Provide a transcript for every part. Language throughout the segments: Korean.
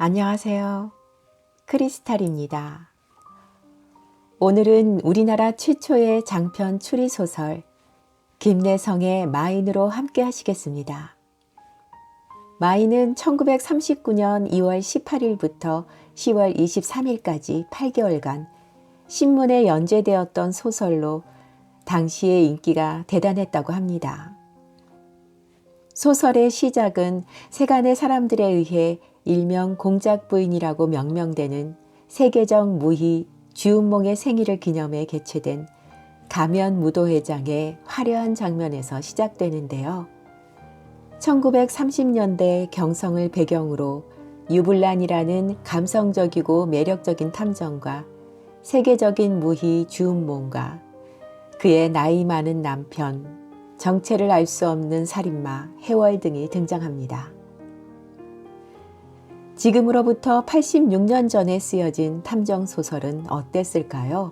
안녕하세요. 크리스탈입니다. 오늘은 우리나라 최초의 장편 추리소설 김내성의 마인으로 함께 하시겠습니다. 마인은 1939년 2월 18일부터 10월 23일까지 8개월간 신문에 연재되었던 소설로 당시의 인기가 대단했다고 합니다. 소설의 시작은 세간의 사람들에 의해 일명 공작 부인이라고 명명되는 세계적 무희 주운몽의 생일을 기념해 개최된 가면 무도회장의 화려한 장면에서 시작되는데요. 1930년대 경성을 배경으로 유불란이라는 감성적이고 매력적인 탐정과 세계적인 무희 주운몽과 그의 나이 많은 남편, 정체를 알 수 없는 살인마 해월 등이 등장합니다. 지금으로부터 86년 전에 쓰여진 탐정소설은 어땠을까요?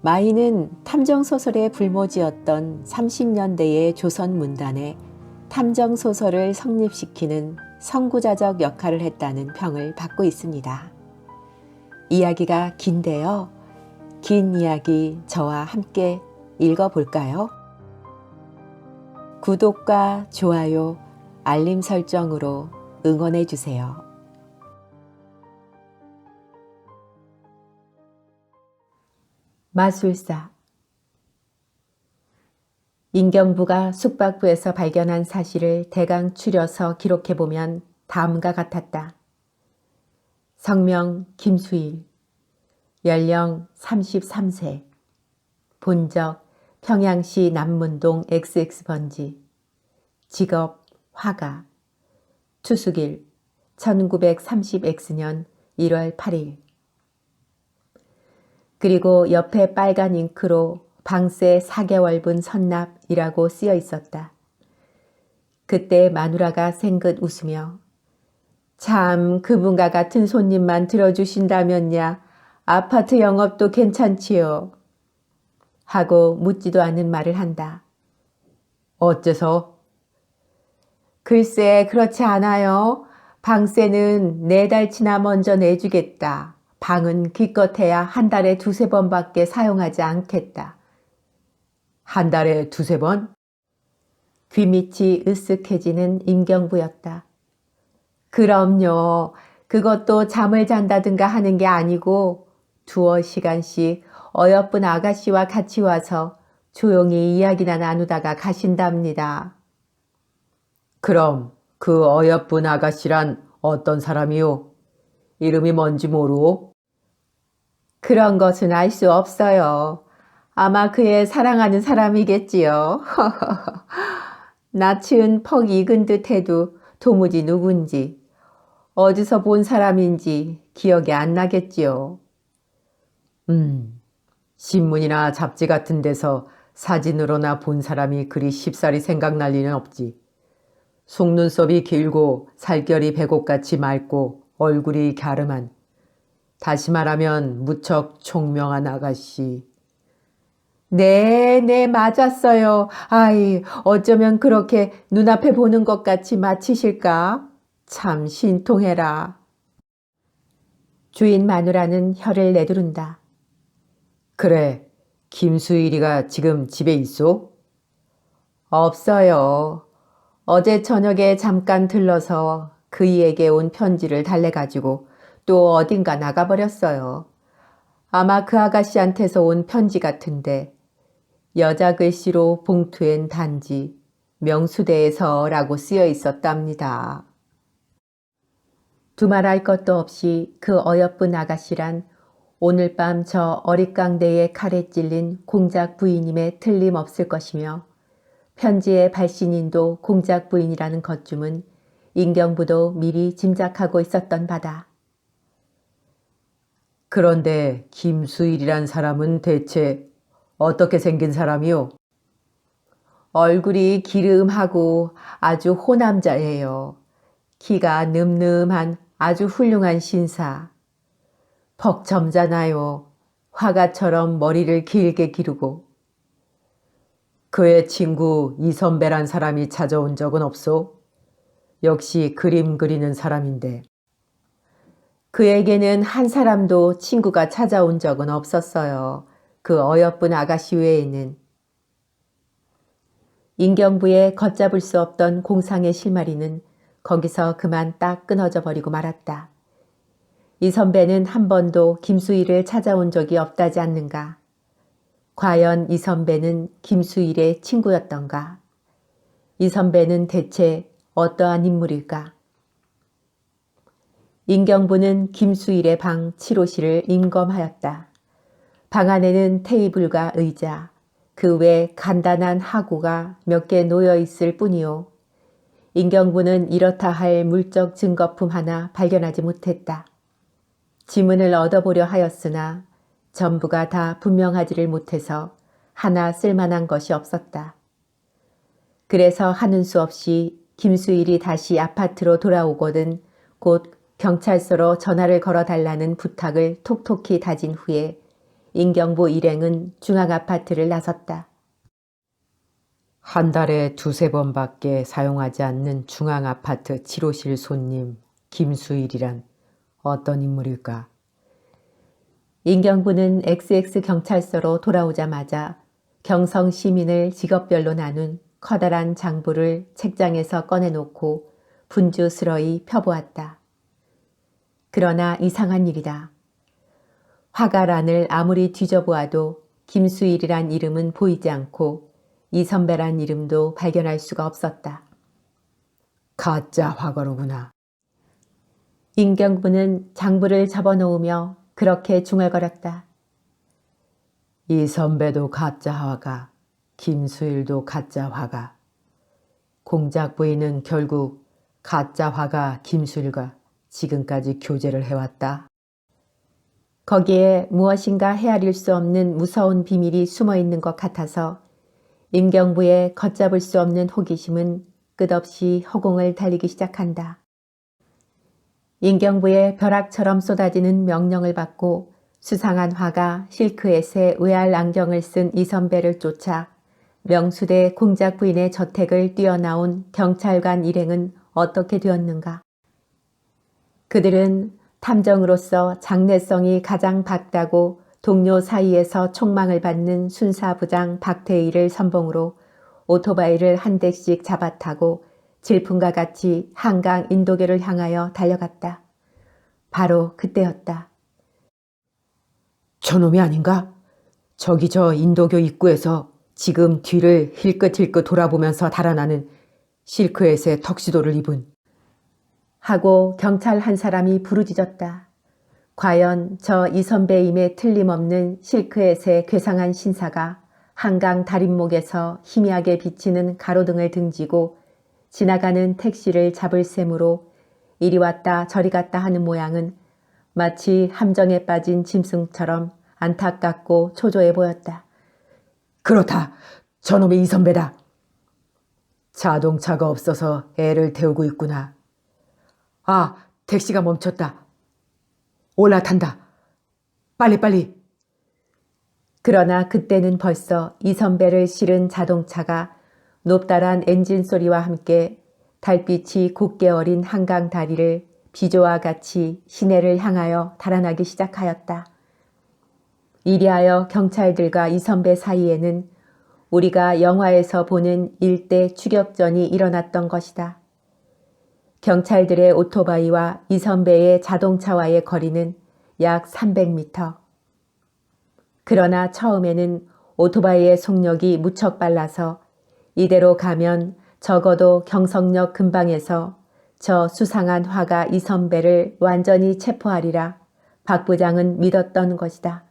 마이는 탐정소설의 불모지였던 30년대의 조선 문단에 탐정소설을 성립시키는 선구자적 역할을 했다는 평을 받고 있습니다. 이야기가 긴데요. 긴 이야기 저와 함께 읽어볼까요? 구독과 좋아요, 알림 설정으로 응원해 주세요. 마술사. 인경부가 숙박부에서 발견한 사실을 대강 추려서 기록해보면 다음과 같았다. 성명 김수일, 연령 33세, 본적 평양시 남문동 XX번지, 직업 화가, 투숙일 1930X년 1월 8일. 그리고 옆에 빨간 잉크로 방세 4개월분 선납이라고 쓰여 있었다. 그때 마누라가 생긋 웃으며 참 그분과 같은 손님만 들어주신다면야 아파트 영업도 괜찮지요. 하고 묻지도 않은 말을 한다. 어째서? 글쎄 그렇지 않아요. 방세는 네 달치나 먼저 내주겠다. 방은 기껏해야 한 달에 두세 번밖에 사용하지 않겠다. 한 달에 두세 번? 귀밑이 으쓱해지는 임경부였다. 그럼요. 그것도 잠을 잔다든가 하는 게 아니고 두어 시간씩 어여쁜 아가씨와 같이 와서 조용히 이야기나 나누다가 가신답니다. 그럼 그 어여쁜 아가씨란 어떤 사람이요? 이름이 뭔지 모르오? 그런 것은 알 수 없어요. 아마 그의 사랑하는 사람이겠지요. 낯은 퍽 익은 듯 해도 도무지 누군지, 어디서 본 사람인지 기억이 안 나겠지요. 음, 신문이나 잡지 같은 데서 사진으로나 본 사람이 그리 쉽사리 생각날 리는 없지. 속눈썹이 길고 살결이 배곡같이 맑고 얼굴이 갸름한 다시 말하면 무척 총명한 아가씨. 네, 네, 맞았어요. 아이, 어쩌면 그렇게 눈앞에 보는 것 같이 마치실까? 참 신통해라. 주인 마누라는 혀를 내두른다. 그래, 김수일이가 지금 집에 있어? 없어요. 어제 저녁에 잠깐 들러서 그이에게 온 편지를 달래가지고 또 어딘가 나가버렸어요. 아마 그 아가씨한테서 온 편지 같은데 여자 글씨로 봉투엔 단지 명수대에서라고 쓰여 있었답니다. 두말할 것도 없이 그 어여쁜 아가씨란 오늘 밤 저 어릿강대에 칼에 찔린 공작 부인임에 틀림없을 것이며 편지의 발신인도 공작 부인이라는 것쯤은 인경부도 미리 짐작하고 있었던 바다. 그런데 김수일이란 사람은 대체 어떻게 생긴 사람이요? 얼굴이 기름하고 아주 호남자예요. 키가 늠름한 아주 훌륭한 신사. 벅점잖아요. 화가처럼 머리를 길게 기르고. 그의 친구 이선배란 사람이 찾아온 적은 없소? 역시 그림 그리는 사람인데. 그에게는 한 사람도 친구가 찾아온 적은 없었어요. 그 어여쁜 아가씨 외에는. 인경부에 걷잡을 수 없던 공상의 실마리는 거기서 그만 딱 끊어져 버리고 말았다. 이 선배는 한 번도 김수일을 찾아온 적이 없다지 않는가? 과연 이 선배는 김수일의 친구였던가? 이 선배는 대체 어떠한 인물일까? 인경부는 김수일의 방 7호실을 임검하였다. 방 안에는 테이블과 의자, 그 외 간단한 하구가 몇 개 놓여 있을 뿐이요. 인경부는 이렇다 할 물적 증거품 하나 발견하지 못했다. 지문을 얻어보려 하였으나 전부가 다 분명하지를 못해서 하나 쓸만한 것이 없었다. 그래서 하는 수 없이 김수일이 다시 아파트로 돌아오거든 곧 경찰서로 전화를 걸어 달라는 부탁을 톡톡히 다진 후에 인경부 일행은 중앙아파트를 나섰다. 한 달에 두세 번밖에 사용하지 않는 중앙아파트 7호실 손님 김수일이란 어떤 인물일까? 인경부는 XX 경찰서로 돌아오자마자 경성 시민을 직업별로 나눈 커다란 장부를 책장에서 꺼내놓고 분주스러이 펴보았다. 그러나 이상한 일이다. 화가란을 아무리 뒤져보아도 김수일이란 이름은 보이지 않고 이 선배란 이름도 발견할 수가 없었다. 가짜 화가로구나. 인경부는 장부를 접어놓으며 그렇게 중얼거렸다. 이 선배도 가짜 화가, 김수일도 가짜 화가. 공작 부인은 결국 가짜 화가 김수일과 지금까지 교제를 해왔다. 거기에 무엇인가 헤아릴 수 없는 무서운 비밀이 숨어 있는 것 같아서 임경부의 걷잡을 수 없는 호기심은 끝없이 허공을 달리기 시작한다. 임경부의 벼락처럼 쏟아지는 명령을 받고 수상한 화가 실크엣에 외알 안경을 쓴 이 선배를 쫓아 명수대 공작 부인의 저택을 뛰어나온 경찰관 일행은 어떻게 되었는가? 그들은 탐정으로서 장래성이 가장 밝다고 동료 사이에서 총망을 받는 순사부장 박태일을 선봉으로 오토바이를 한 대씩 잡아타고 질풍과 같이 한강 인도교를 향하여 달려갔다. 바로 그때였다. 저놈이 아닌가? 저기 저 인도교 입구에서 지금 뒤를 힐끗힐끗 돌아보면서 달아나는 실크엣의 턱시도를 입은 하고 경찰 한 사람이 부르짖었다. 과연 저 이선배임에 틀림없는 실크엣의 괴상한 신사가 한강 다림목에서 희미하게 비치는 가로등을 등지고 지나가는 택시를 잡을 셈으로 이리 왔다 저리 갔다 하는 모양은 마치 함정에 빠진 짐승처럼 안타깝고 초조해 보였다. 그렇다. 저놈이 이선배다. 자동차가 없어서 애를 태우고 있구나. 아, 택시가 멈췄다. 올라탄다. 빨리빨리. 그러나 그때는 벌써 이 선배를 실은 자동차가 높다란 엔진 소리와 함께 달빛이 곱게 어린 한강 다리를 비조와 같이 시내를 향하여 달아나기 시작하였다. 이리하여 경찰들과 이 선배 사이에는 우리가 영화에서 보는 일대 추격전이 일어났던 것이다. 경찰들의 오토바이와 이 선배의 자동차와의 거리는 약 300m. 그러나 처음에는 오토바이의 속력이 무척 빨라서 이대로 가면 적어도 경성역 근방에서 저 수상한 화가 이 선배를 완전히 체포하리라 박 부장은 믿었던 것이다.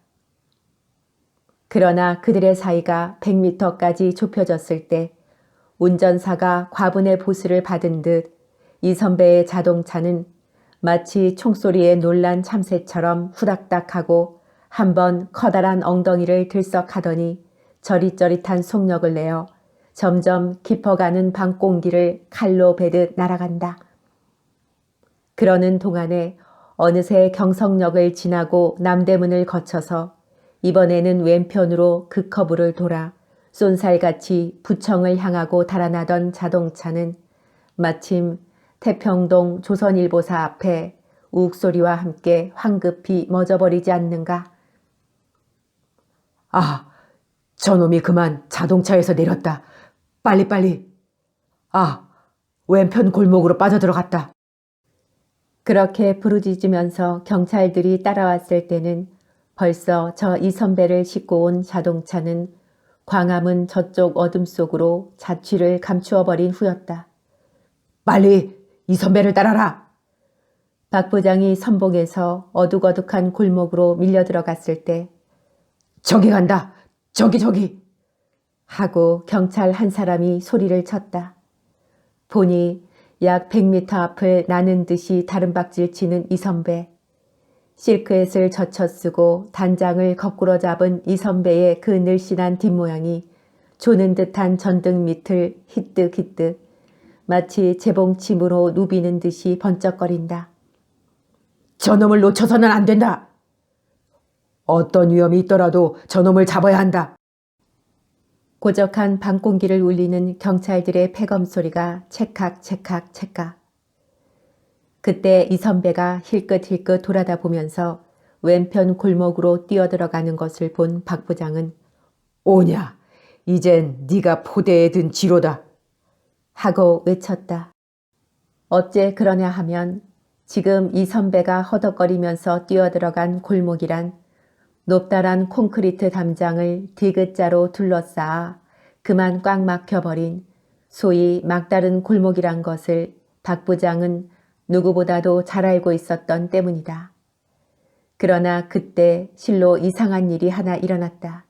그러나 그들의 사이가 100m까지 좁혀졌을 때 운전사가 과분의 보수를 받은 듯 이 선배의 자동차는 마치 총소리에 놀란 참새처럼 후닥닥하고 한번 커다란 엉덩이를 들썩하더니 저릿저릿한 속력을 내어 점점 깊어가는 방공기를 칼로 베듯 날아간다. 그러는 동안에 어느새 경성역을 지나고 남대문을 거쳐서 이번에는 왼편으로 그 커브를 돌아 쏜살같이 부청을 향하고 달아나던 자동차는 마침 태평동 조선일보사 앞에 욱소리와 함께 황급히 멎어버리지 않는가. 아, 저놈이 그만 자동차에서 내렸다. 빨리빨리. 아, 왼편 골목으로 빠져들어갔다. 그렇게 부르짖으면서 경찰들이 따라왔을 때는 벌써 저 이선배를 싣고 온 자동차는 광화문 저쪽 어둠 속으로 자취를 감추어 버린 후였다. 빨리 이 선배를 따라라. 박 부장이 선봉에서 어둑어둑한 골목으로 밀려 들어갔을 때 저기 간다. 저기 저기. 하고 경찰 한 사람이 소리를 쳤다. 보니 약 100m 앞을 나는 듯이 다른박질 치는 이 선배. 실크햇을 젖혀 쓰고 단장을 거꾸로 잡은 이 선배의 그 늘씬한 뒷모양이 조는 듯한 전등 밑을 히뜩히뜩 마치 재봉침으로 누비는 듯이 번쩍거린다. 저놈을 놓쳐서는 안 된다. 어떤 위험이 있더라도 저놈을 잡아야 한다. 고적한 방공기를 울리는 경찰들의 폐검 소리가 찰칵 찰칵 찰칵. 그때 이 선배가 힐끗힐끗 돌아다 보면서 왼편 골목으로 뛰어들어가는 것을 본 박 부장은 오냐. 이젠 네가 포대에 든 지로다. 하고 외쳤다. 어째 그러냐 하면 지금 이 선배가 허덕거리면서 뛰어들어간 골목이란 높다란 콘크리트 담장을 디귿자로 둘러싸아 그만 꽉 막혀버린 소위 막다른 골목이란 것을 박 부장은 누구보다도 잘 알고 있었던 때문이다. 그러나 그때 실로 이상한 일이 하나 일어났다.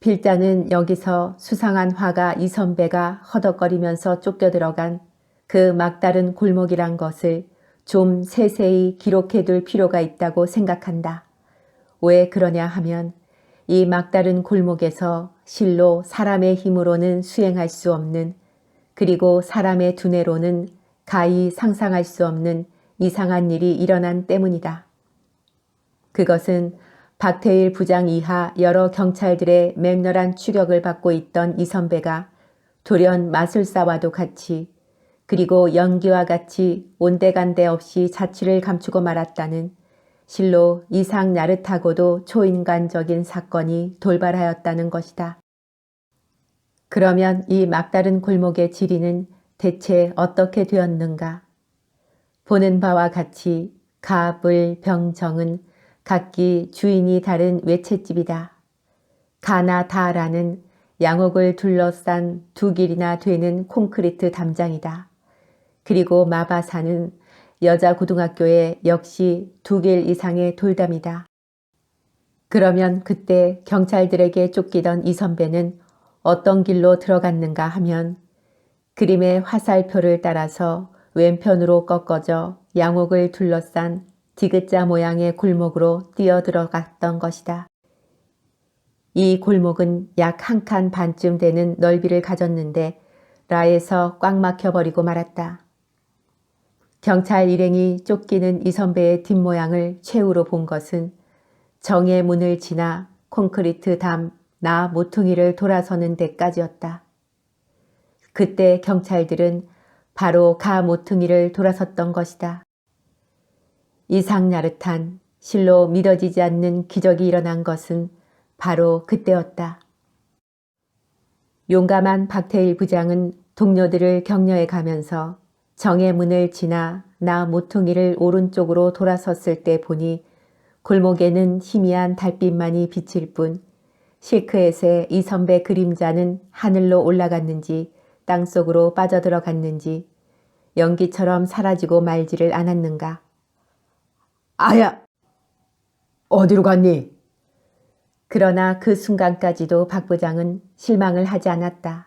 필자는 여기서 수상한 화가 이 선배가 허덕거리면서 쫓겨 들어간 그 막다른 골목이란 것을 좀 세세히 기록해둘 필요가 있다고 생각한다. 왜 그러냐 하면 이 막다른 골목에서 실로 사람의 힘으로는 수행할 수 없는 그리고 사람의 두뇌로는 가히 상상할 수 없는 이상한 일이 일어난 때문이다. 그것은 박태일 부장 이하 여러 경찰들의 맹렬한 추격을 받고 있던 이 선배가 돌연 마술사와도 같이 그리고 연기와 같이 온데간데 없이 자취를 감추고 말았다는 실로 이상 나릇하고도 초인간적인 사건이 돌발하였다는 것이다. 그러면 이 막다른 골목의 지리는 대체 어떻게 되었는가? 보는 바와 같이 가불, 병정은 각기 주인이 다른 외채집이다. 가나 다라는 양옥을 둘러싼 두 길이나 되는 콘크리트 담장이다. 그리고 마바사는 여자 고등학교에 역시 두 길 이상의 돌담이다. 그러면 그때 경찰들에게 쫓기던 이 선배는 어떤 길로 들어갔는가 하면 그림의 화살표를 따라서 왼편으로 꺾어져 양옥을 둘러싼 디귿자 모양의 골목으로 뛰어들어갔던 것이다. 이 골목은 약 한 칸 반쯤 되는 넓이를 가졌는데 라에서 꽉 막혀버리고 말았다. 경찰 일행이 쫓기는 이 선배의 뒷모양을 최후로 본 것은 정의 문을 지나 콘크리트 담 나 모퉁이를 돌아서는 데까지였다. 그때 경찰들은 바로 가 모퉁이를 돌아섰던 것이다. 이상 야릇한 실로 믿어지지 않는 기적이 일어난 것은 바로 그때였다. 용감한 박태일 부장은 동료들을 격려해 가면서 정의 문을 지나 나 모퉁이를 오른쪽으로 돌아섰을 때 보니 골목에는 희미한 달빛만이 비칠 뿐 실크햇의 이 선배 그림자는 하늘로 올라갔는지 땅속으로 빠져들어갔는지 연기처럼 사라지고 말지를 않았는가. 아야! 어디로 갔니? 그러나 그 순간까지도 박 부장은 실망을 하지 않았다.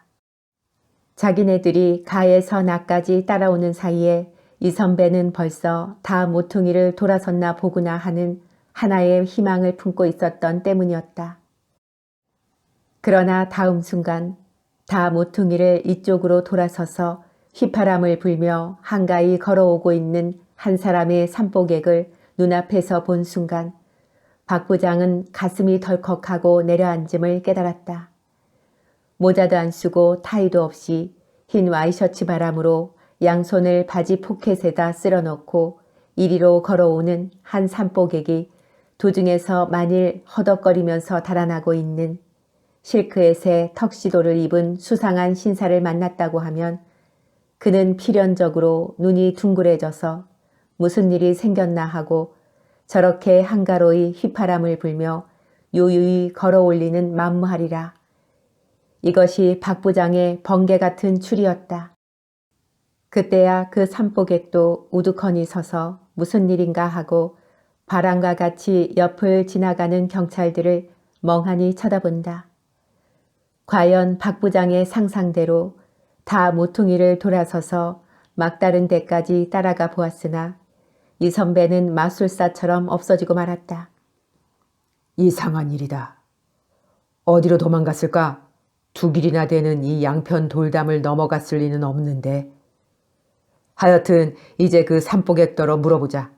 자기네들이 가에서 나까지 따라오는 사이에 이 선배는 벌써 다 모퉁이를 돌아섰나 보구나 하는 하나의 희망을 품고 있었던 때문이었다. 그러나 다음 순간 다 모퉁이를 이쪽으로 돌아서서 휘파람을 불며 한가히 걸어오고 있는 한 사람의 산보객을 눈앞에서 본 순간 박 부장은 가슴이 덜컥하고 내려앉음을 깨달았다. 모자도 안 쓰고 타이도 없이 흰 와이셔츠 바람으로 양손을 바지 포켓에다 쓸어넣고 이리로 걸어오는 한 산보객이 도중에서 만일 허덕거리면서 달아나고 있는 실크엣의 턱시도를 입은 수상한 신사를 만났다고 하면 그는 필연적으로 눈이 둥그레져서 무슨 일이 생겼나 하고 저렇게 한가로이 휘파람을 불며 요유히 걸어 올리는 만무하리라. 이것이 박 부장의 번개 같은 추리였다. 그때야 그 산보객도 우두커니 서서 무슨 일인가 하고 바람과 같이 옆을 지나가는 경찰들을 멍하니 쳐다본다. 과연 박 부장의 상상대로 다 모퉁이를 돌아서서 막다른 데까지 따라가 보았으나 이 선배는 마술사처럼 없어지고 말았다. 이상한 일이다. 어디로 도망갔을까? 두 길이나 되는 이 양편 돌담을 넘어갔을 리는 없는데. 하여튼 이제 그 산보객더러 물어보자.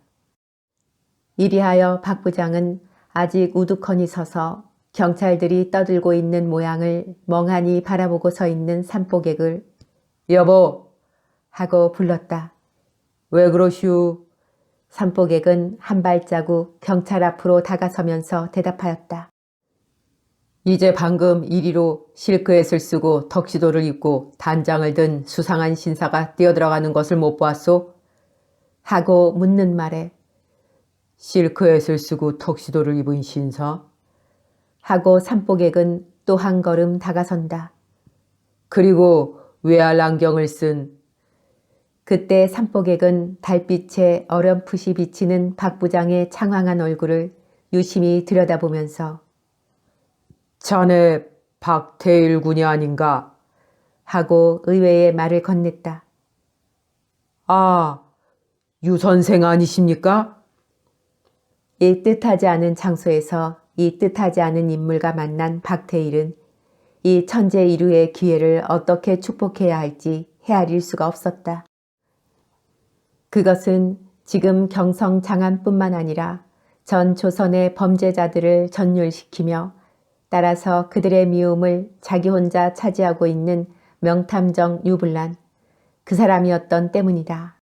이리하여 박 부장은 아직 우두커니 서서 경찰들이 떠들고 있는 모양을 멍하니 바라보고 서 있는 산보객을 여보, 하고 불렀다. 왜 그러시오? 산보객은 한 발자국 경찰 앞으로 다가서면서 대답하였다. 이제 방금 이리로 실크엣을 쓰고 턱시도를 입고 단장을 든 수상한 신사가 뛰어들어가는 것을 못 보았소? 하고 묻는 말에 실크엣을 쓰고 턱시도를 입은 신사? 하고 산보객은 또 한 걸음 다가선다. 그리고 외알 안경을 쓴 그때 산보객은 달빛에 어렴풋이 비치는 박 부장의 창황한 얼굴을 유심히 들여다보면서 자네 박태일 군이 아닌가? 하고 의외의 말을 건넸다. 아, 유 선생 아니십니까? 이 뜻하지 않은 장소에서 이 뜻하지 않은 인물과 만난 박태일은 이 천재 이루의 기회를 어떻게 축복해야 할지 헤아릴 수가 없었다. 그것은 지금 경성 장안뿐만 아니라 전 조선의 범죄자들을 전율시키며 따라서 그들의 미움을 자기 혼자 차지하고 있는 명탐정 유불란 그 사람이었던 때문이다.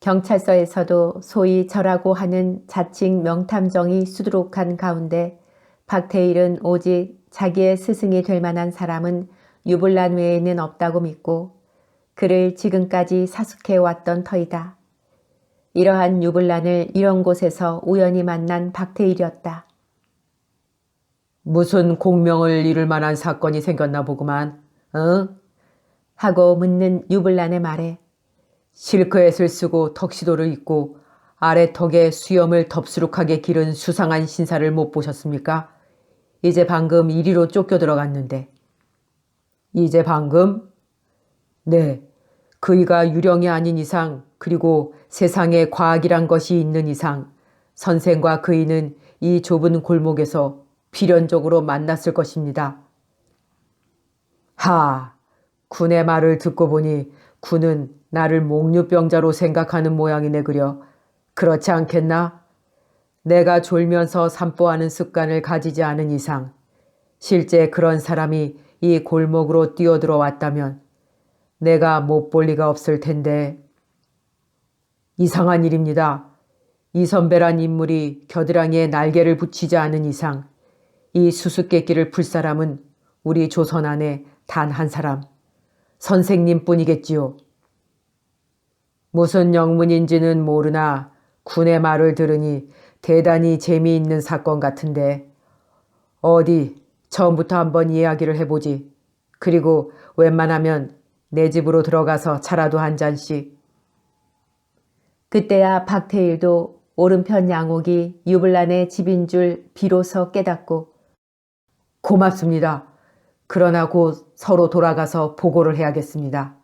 경찰서에서도 소위 저라고 하는 자칭 명탐정이 수두룩한 가운데 박태일은 오직 자기의 스승이 될 만한 사람은 유불란 외에는 없다고 믿고 그를 지금까지 사숙해 왔던 터이다. 이러한 유불란을 이런 곳에서 우연히 만난 박태일이었다. 무슨 공명을 이룰 만한 사건이 생겼나 보구만. 어? 하고 묻는 유불란의 말에 실크엣을 쓰고 턱시도를 입고 아래 턱에 수염을 덥수룩하게 기른 수상한 신사를 못 보셨습니까? 이제 방금 이리로 쫓겨 들어갔는데. 이제 방금? 네. 그이가 유령이 아닌 이상, 그리고 세상에 과학이란 것이 있는 이상, 선생과 그이는 이 좁은 골목에서 필연적으로 만났을 것입니다. 하, 군의 말을 듣고 보니 군은 나를 목류병자로 생각하는 모양이네 그려. 그렇지 않겠나? 내가 졸면서 산보하는 습관을 가지지 않은 이상, 실제 그런 사람이 이 골목으로 뛰어들어 왔다면 내가 못 볼 리가 없을 텐데. 이상한 일입니다. 이 선배란 인물이 겨드랑이에 날개를 붙이지 않은 이상 이 수수께끼를 풀 사람은 우리 조선 안에 단 한 사람, 선생님 뿐이겠지요. 무슨 영문인지는 모르나 군의 말을 들으니 대단히 재미있는 사건 같은데 어디 처음부터 한번 이야기를 해보지. 그리고 웬만하면 내 집으로 들어가서 차라도 한 잔씩. 그때야 박태일도 오른편 양옥이 유불란의 집인 줄 비로소 깨닫고 고맙습니다. 그러나 곧 서로 돌아가서 보고를 해야겠습니다.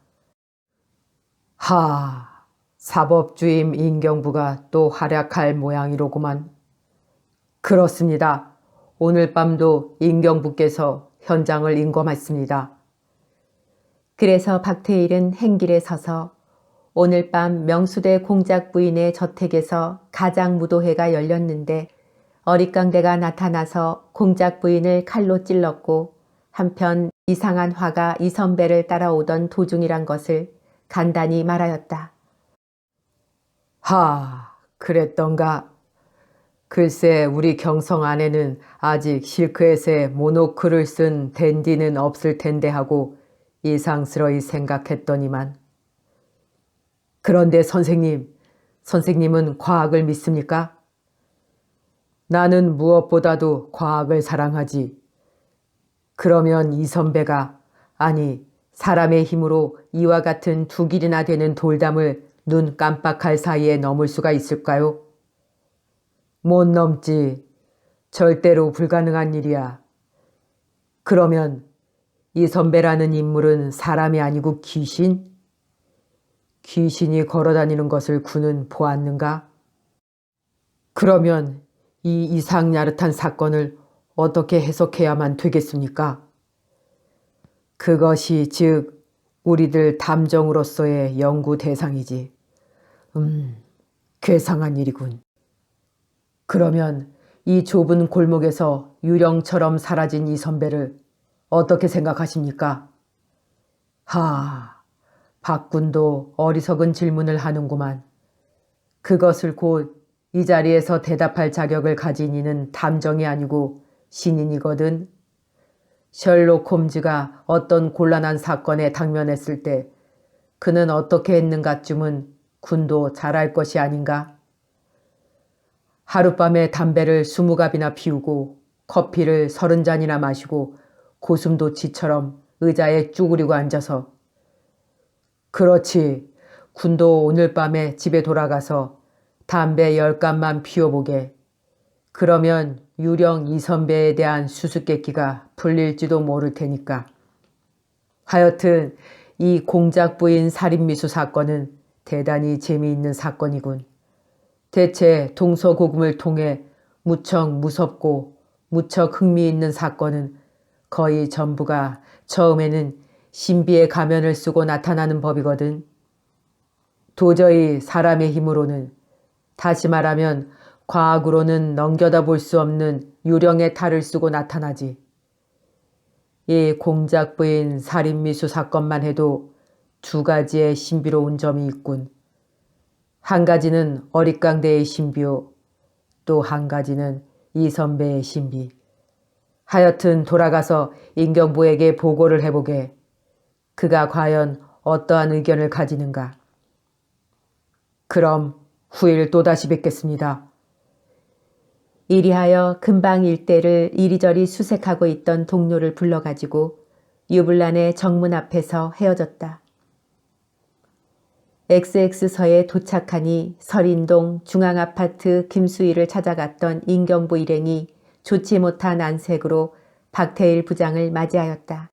하, 사법주임 인경부가 또 활약할 모양이로구만. 그렇습니다. 오늘 밤도 인경부께서 현장을 인검했습니다. 그래서 박태일은 행길에 서서 오늘 밤 명수대 공작 부인의 저택에서 가장 무도회가 열렸는데 어릿강대가 나타나서 공작 부인을 칼로 찔렀고 한편 이상한 화가 이 선배를 따라오던 도중이란 것을 간단히 말하였다. 하, 그랬던가. 글쎄, 우리 경성 안에는 아직 실크엣에 모노크를 쓴 댄디는 없을 텐데 하고 이상스러이 생각했더니만. 그런데 선생님, 선생님은 과학을 믿습니까? 나는 무엇보다도 과학을 사랑하지. 그러면 이 선배가, 아니, 사람의 힘으로 이와 같은 두 길이나 되는 돌담을 눈 깜빡할 사이에 넘을 수가 있을까요? 못 넘지. 절대로 불가능한 일이야. 그러면 이 선배라는 인물은 사람이 아니고 귀신? 귀신이 걸어다니는 것을 군은 보았는가? 그러면 이 이상야릇한 사건을 어떻게 해석해야만 되겠습니까? 그것이 즉 우리들 담정으로서의 연구 대상이지. 음, 괴상한 일이군. 그러면 이 좁은 골목에서 유령처럼 사라진 이 선배를 어떻게 생각하십니까? 하, 박군도 어리석은 질문을 하는구만. 그것을 곧 이 자리에서 대답할 자격을 가진 이는 담정이 아니고 신인이거든. 셜록 홈즈가 어떤 곤란한 사건에 당면했을 때 그는 어떻게 했는가쯤은 군도 잘알 것이 아닌가? 하룻밤에 담배를 스무 갑이나 피우고 커피를 서른 잔이나 마시고 고슴도치처럼 의자에 쭈그리고 앉아서 그렇지 군도 오늘 밤에 집에 돌아가서 담배 열 갑만 피워보게. 그러면 유령 이 선배에 대한 수수께끼가 풀릴지도 모를 테니까. 하여튼 이 공작 부인 살인미수 사건은 대단히 재미있는 사건이군. 대체 동서고금을 통해 무척 무섭고 무척 흥미있는 사건은 거의 전부가 처음에는 신비의 가면을 쓰고 나타나는 법이거든. 도저히 사람의 힘으로는 다시 말하면 과학으로는 넘겨다 볼 수 없는 유령의 탈을 쓰고 나타나지. 이 공작부인 살인미수 사건만 해도 두 가지의 신비로운 점이 있군. 한 가지는 어릿강대의 신비요. 또 한 가지는 이 선배의 신비. 하여튼 돌아가서 인경부에게 보고를 해보게. 그가 과연 어떠한 의견을 가지는가. 그럼 후일 또다시 뵙겠습니다. 이리하여 근방 일대를 이리저리 수색하고 있던 동료를 불러가지고 유블란의 정문 앞에서 헤어졌다. XX서에 도착하니 설인동 중앙아파트 김수희를 찾아갔던 인경부 일행이 좋지 못한 안색으로 박태일 부장을 맞이하였다.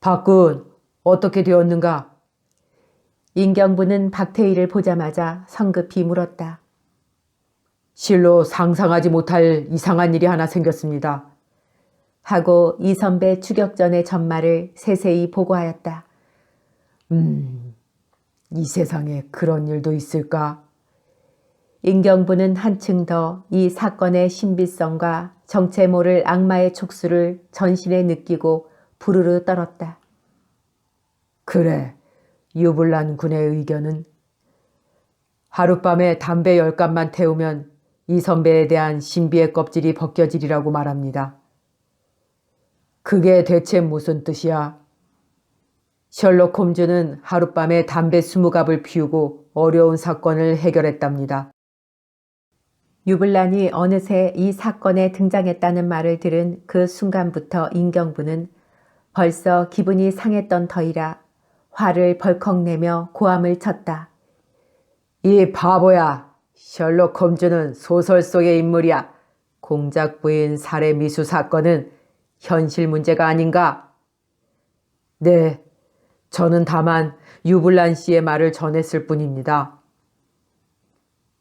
박군, 어떻게 되었는가? 인경부는 박태일을 보자마자 성급히 물었다. 실로 상상하지 못할 이상한 일이 하나 생겼습니다. 하고 이 선배 추격 전의 전말을 세세히 보고하였다. 음, 이 세상에 그런 일도 있을까? 인경부는 한층 더 이 사건의 신비성과 정체 모를 악마의 촉수를 전신에 느끼고 부르르 떨었다. 그래, 유불란 군의 의견은 하룻밤에 담배 열 갑만 태우면 이 선배에 대한 신비의 껍질이 벗겨지리라고 말합니다. 그게 대체 무슨 뜻이야? 셜록 홈즈는 하룻밤에 담배 스무 갑을 피우고 어려운 사건을 해결했답니다. 유블란이 어느새 이 사건에 등장했다는 말을 들은 그 순간부터 인경부는 벌써 기분이 상했던 터이라 화를 벌컥 내며 고함을 쳤다. 이 바보야! 셜록 홈즈는 소설 속의 인물이야. 공작 부인 살해 미수 사건은 현실 문제가 아닌가? 네, 저는 다만 유블란 씨의 말을 전했을 뿐입니다.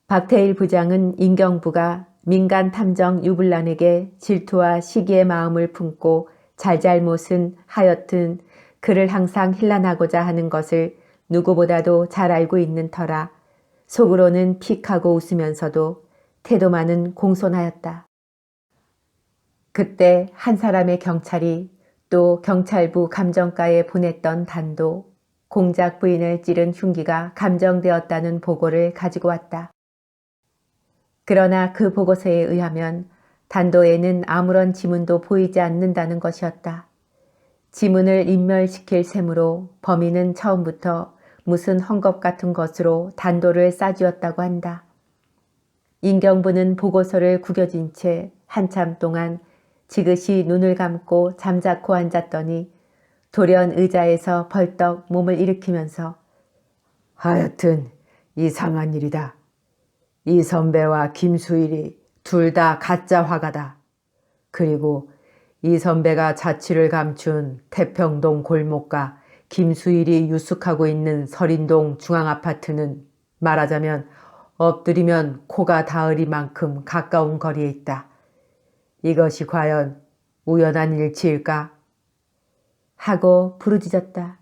박태일 부장은 인경부가 민간 탐정 유블란에게 질투와 시기의 마음을 품고 잘잘못은 하여튼 그를 항상 힐난하고자 하는 것을 누구보다도 잘 알고 있는 터라 속으로는 픽하고 웃으면서도 태도만은 공손하였다. 그때 한 사람의 경찰이 또 경찰부 감정과에 보냈던 단도 공작 부인을 찌른 흉기가 감정되었다는 보고를 가지고 왔다. 그러나 그 보고서에 의하면 단도에는 아무런 지문도 보이지 않는다는 것이었다. 지문을 인멸시킬 셈으로 범인은 처음부터 무슨 헝겊 같은 것으로 단도를 싸주었다고 한다. 인경부는 보고서를 구겨진 채 한참 동안 지그시 눈을 감고 잠자코 앉았더니 돌연 의자에서 벌떡 몸을 일으키면서 하여튼 이상한 일이다. 이 선배와 김수일이 둘 다 가짜 화가다. 그리고 이 선배가 자취를 감춘 태평동 골목과 김수일이 유숙하고 있는 설인동 중앙아파트는 말하자면 엎드리면 코가 닿으리만큼 가까운 거리에 있다. 이것이 과연 우연한 일치일까? 하고 부르짖었다.